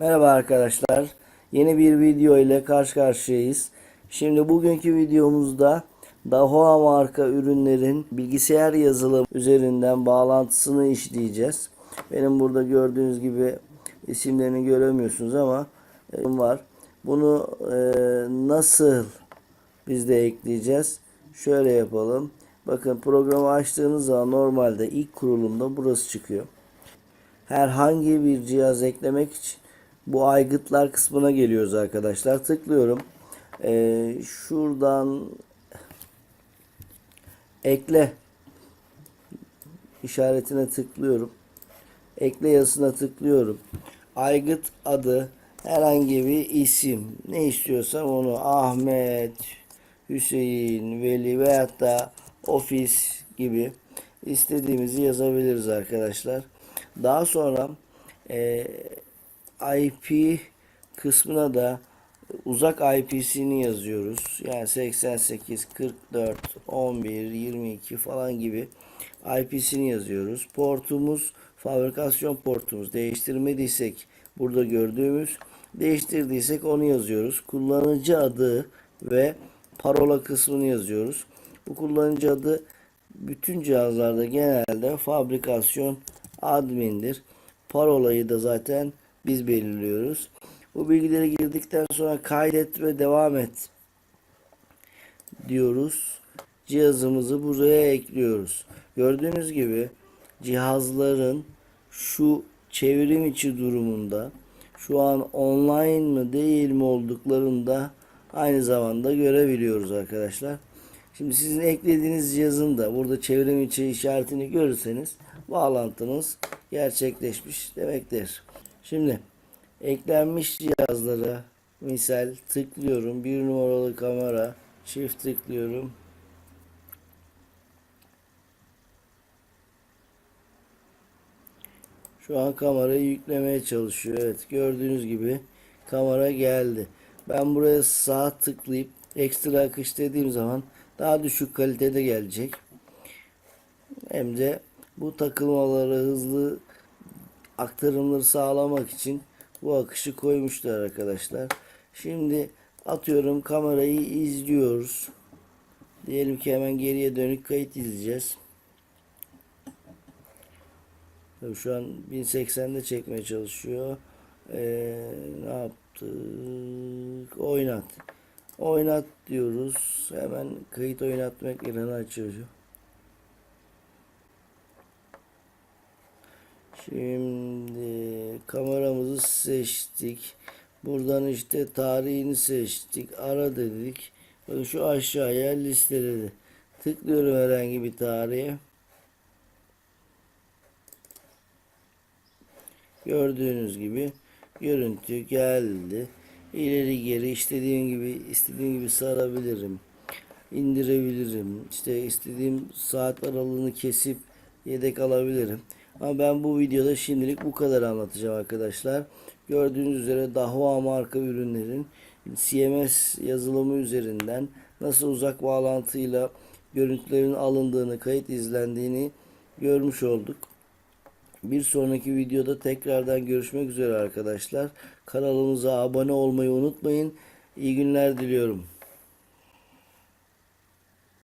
Merhaba arkadaşlar. Yeni bir video ile karşı karşıyayız. Şimdi bugünkü videomuzda Dahua marka ürünlerin bilgisayar yazılım üzerinden bağlantısını işleyeceğiz. Benim burada gördüğünüz gibi isimlerini göremiyorsunuz ama e, var. Bunu e, nasıl biz de ekleyeceğiz? Şöyle yapalım. Bakın programı açtığınız zaman normalde ilk kurulumda burası çıkıyor herhangi bir cihaz eklemek için bu aygıtlar kısmına geliyoruz arkadaşlar. Tıklıyorum. Ee, şuradan ekle işaretine tıklıyorum. Ekle yazısına tıklıyorum. Aygıt adı herhangi bir isim ne istiyorsam onu Ahmet, Hüseyin, Veli veyahut da ofis gibi istediğimizi yazabiliriz arkadaşlar. Daha sonra e, IP kısmına da uzak IP'sini yazıyoruz. Yani 88, 44, 11, 22 falan gibi IP'sini yazıyoruz. Portumuz fabrikasyon portumuz. Değiştirmediysek burada gördüğümüz değiştirdiysek onu yazıyoruz. Kullanıcı adı ve parola kısmını yazıyoruz. Bu kullanıcı adı bütün cihazlarda genelde fabrikasyon admindir. Parolayı da zaten biz belirliyoruz. Bu bilgileri girdikten sonra kaydet ve devam et diyoruz. Cihazımızı buraya ekliyoruz. Gördüğünüz gibi cihazların şu çevrim içi durumunda şu an online mı değil mi olduklarında aynı zamanda görebiliyoruz arkadaşlar. Şimdi sizin eklediğiniz cihazın da burada çevrim içi işaretini görürseniz bağlantınız gerçekleşmiş demektir. Şimdi eklenmiş cihazlara misal tıklıyorum. Bir numaralı kamera çift tıklıyorum. Şu an kamerayı yüklemeye çalışıyor. Evet gördüğünüz gibi kamera geldi. Ben buraya sağ tıklayıp ekstra akış dediğim zaman daha düşük kalitede gelecek. Hem de bu takılmaları hızlı aktarımları sağlamak için bu akışı koymuşlar arkadaşlar. Şimdi atıyorum kamerayı izliyoruz. Diyelim ki hemen geriye dönük kayıt izleyeceğiz. Şu an 1080'de çekmeye çalışıyor. Ee, ne yaptık? Oynat. Oynat diyoruz. Hemen kayıt oynatma ekranı açıyor. Şimdi kameramızı seçtik. Buradan işte tarihini seçtik. Ara dedik. Bakın şu aşağıya listeledi. Tıklıyorum herhangi bir tarihe. Gördüğünüz gibi görüntü geldi. İleri geri istediğim gibi istediğim gibi sarabilirim. indirebilirim. İşte istediğim saat aralığını kesip yedek alabilirim. Ama ben bu videoda şimdilik bu kadar anlatacağım arkadaşlar. Gördüğünüz üzere Dahua marka ürünlerin CMS yazılımı üzerinden nasıl uzak bağlantıyla görüntülerin alındığını, kayıt izlendiğini görmüş olduk. Bir sonraki videoda tekrardan görüşmek üzere arkadaşlar. Kanalımıza abone olmayı unutmayın. İyi günler diliyorum.